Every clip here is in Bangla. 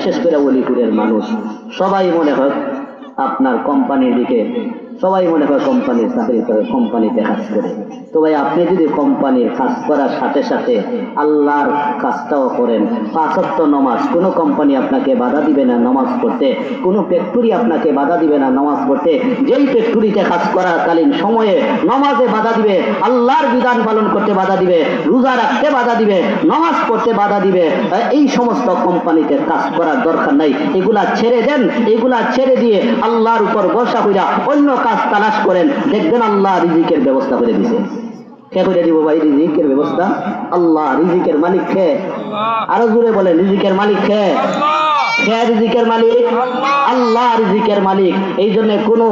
বিশেষ করে অলিপুরের মানুষ। সবাই মনে হয় আপনার কোম্পানির দিকে সবাই মনে হয় কোম্পানির চাকরি করে কোম্পানিতে কাজ করে। তো ভাই, আপনি যদি কোম্পানির কাজ করার সাথে সাথে আল্লাহর কাজটাও করেন পাঁচত্ব নমাজ, কোনো কোম্পানি আপনাকে বাধা দিবে না নমাজ পড়তে, কোনো ফ্যাক্টরি আপনাকে বাধা দিবে না নমাজ পড়তে। যেই ফ্যাক্টরিতে কাজ করাকালীন সময়ে নমাজে বাধা দিবে, আল্লাহর বিধান পালন করতে বাধা দিবে, রোজা রাখতে বাধা দিবে, নমাজ পড়তে বাধা দিবে এই সমস্ত কোম্পানিতে কাজ করার দরকার নাই। এগুলা ছেড়ে দেন, এগুলা ছেড়ে দিয়ে আল্লাহর উপর ভরসা কইরা অন্য কাজ তালাশ করেন, দেখবেন আল্লাহ রিজিকের ব্যবস্থা করে দিছে। কে করে দিব ভাই রিজিকের ব্যবস্থা? আল্লাহ রিজিকের মালিক খে আরও জুড়ে বলে রিজিকের মালিক কে? রিজিকের মালিক আল্লাহ রিজিকের মালিক। এই জন্য কোনো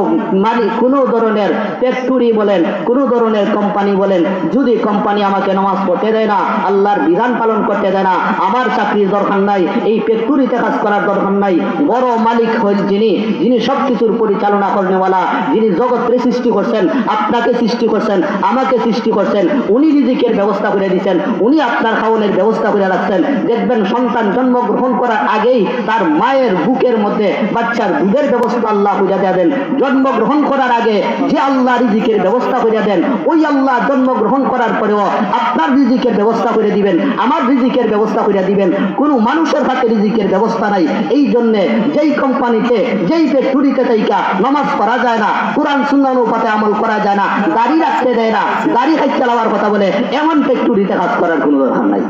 মালিক, কোনো ধরনের ফ্যাক্টরি বলেন, কোনো ধরনের কোম্পানি বলেন, যদি কোম্পানি আমাকে নামাজ পড়তে দেয় না, আল্লাহর বিধান পালন করতে দেয় না, আমার চাকরির দরকার নাই, এই ফ্যাক্টরিতে কাজ করার দরকার নাই, বড় মালিক হল যিনি যিনি সব কিছুর পরিচালনা করেনেওয়ালা, যিনি জগৎকে সৃষ্টি করছেন, আপনাকে সৃষ্টি করছেন, আমাকে সৃষ্টি করছেন, উনি রিজিকের ব্যবস্থা করে দিচ্ছেন, উনি আপনার খাওয়ানোর ব্যবস্থা করে রাখছেন। দেখবেন সন্তান জন্মগ্রহণ করার আগেই তার মায়ের বুকের মধ্যে বাচ্চার দুধের ব্যবস্থা আল্লাহ করে দেন। জন্মগ্রহণ করার আগে যে আল্লাহ রিজিকের ব্যবস্থা করে দেন, ওই আল্লাহ জন্মগ্রহণ করার পরেও আপনার রিজিকের ব্যবস্থা করে দিবেন, আমার রিজিকের ব্যবস্থা করে দিবেন। কোনো মানুষের হাতে রিজিকের ব্যবস্থা নাই। এই জন্যে যেই কোম্পানিতে, যেই ফ্যাক্টরিতে তাইকা নমাজ পড়া যায় না, কোরআন শূন্য অনুপাতে আমল করা যায় না, গাড়ি রাখতে দেয় না, গাড়ি হাইট চালাবার কথা বলে, এমন ফ্যাক্টরিতে কাজ করার কোনো দরকার নাই।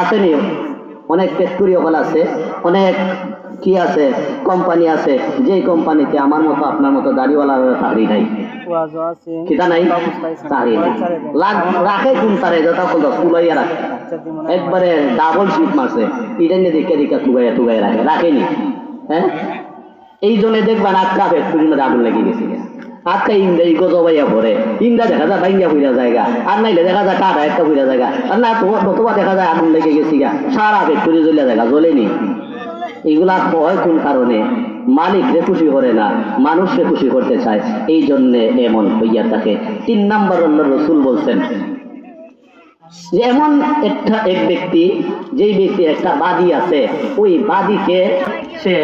আসেনি অনেক ফ্যাক্টরি আছে, অনেক কি আছে কোম্পানি আছে, যেই কোম্পানিতে আমার মতো, আপনার মতো চাকরি নাই। একবারে ডাবল নিয়ে হ্যাঁ? এই জন্য দেখবেন আটকা ফ্যাক্টরির আগুন লেগে গেছে। ইন্দা দেখা যায় ভাঙ্গা জায়গা। আর নাইলে দেখা যায় কাটা একটা জায়গা। আর না তোমার দেখা যায় আগুন লেগে গেছি গা। সারা ফ্যাক্টরি জ্বলিয়া জায়গা জ্বলেনি এগুলা হয় কোন কারণে? মালিকরে খুশি করে না মানুষকে খুশি করতে চায়। এই জন্যে এমন হইয়া থাকে। তিন নাম্বার অন্য রসুল বলছেন এমন একটা এক ব্যক্তি, যেই ব্যক্তি একটা বাদী আছে, ওই বাদীকে সে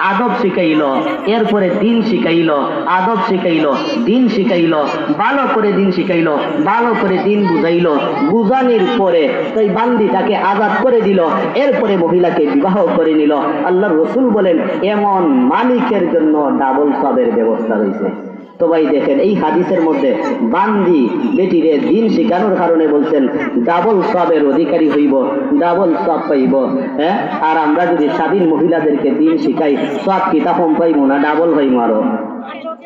আদব শিখাইল, এরপরে দিন শিখাইল, আদব শিখাইল, দিন শিখাইল, ভালো করে দিন শিখাইল, ভালো করে দিন বুঝাইল, বুঝানির পরে সেই বান্দিটাকে আজাদ করে দিল, এরপরে মহিলাকে বিবাহ করে নিল। আল্লাহ রসুল বলেন, এমন মালিকের জন্য ডাবল সবের ব্যবস্থা রয়েছে। তো ভাই দেখেন। এই হাদিসের মধ্যে বান্দি বেটিরে দিন শেখানোর কারণে বলছেন, ডাবল সবের অধিকারী হইব, ডাবল সব পাইব হ্যাঁ? আর আমরা যদি স্বাধীন মহিলাদেরকে দিন শিখাই, সব কিতাব পাইব না, ডাবল হইব আরও।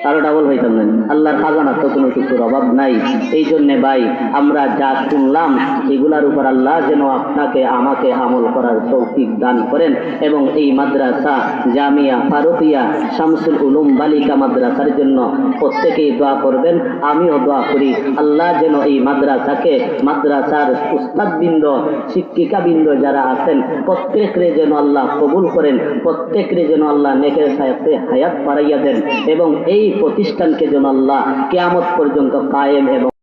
আরও ডাবল হইতাম না আল্লাহর খাজানা তো কোনো কিছুর অভাব নাই। এই জন্যে ভাই, আমরা যা শুনলাম, এগুলার উপর আল্লাহ যেন আপনাকে, আমাকে আমল করার তৌফিক দান করেন। এবং এই মাদ্রাসা, জামিয়া, ফারুকিয়া, শামসুল উলুম, বালিকা মাদ্রাসার জন্য প্রত্যেকেই দোয়া করবেন। আমিও দোয়া করি, আল্লাহ যেন এই মাদ্রাসাকে, মাদ্রাসার উস্তাদবৃন্দ, শিক্ষিকাবৃন্দ যারা আছেন, প্রত্যেকরে যেন আল্লাহ কবুল করেন, প্রত্যেকরে যেন আল্লাহ নেকের সাথে হায়াত বাড়াইয়া দেন। এবং এই প্রতিষ্ঠানকে যেন আল্লাহ কেয়ামত পর্যন্ত কায়েম এবং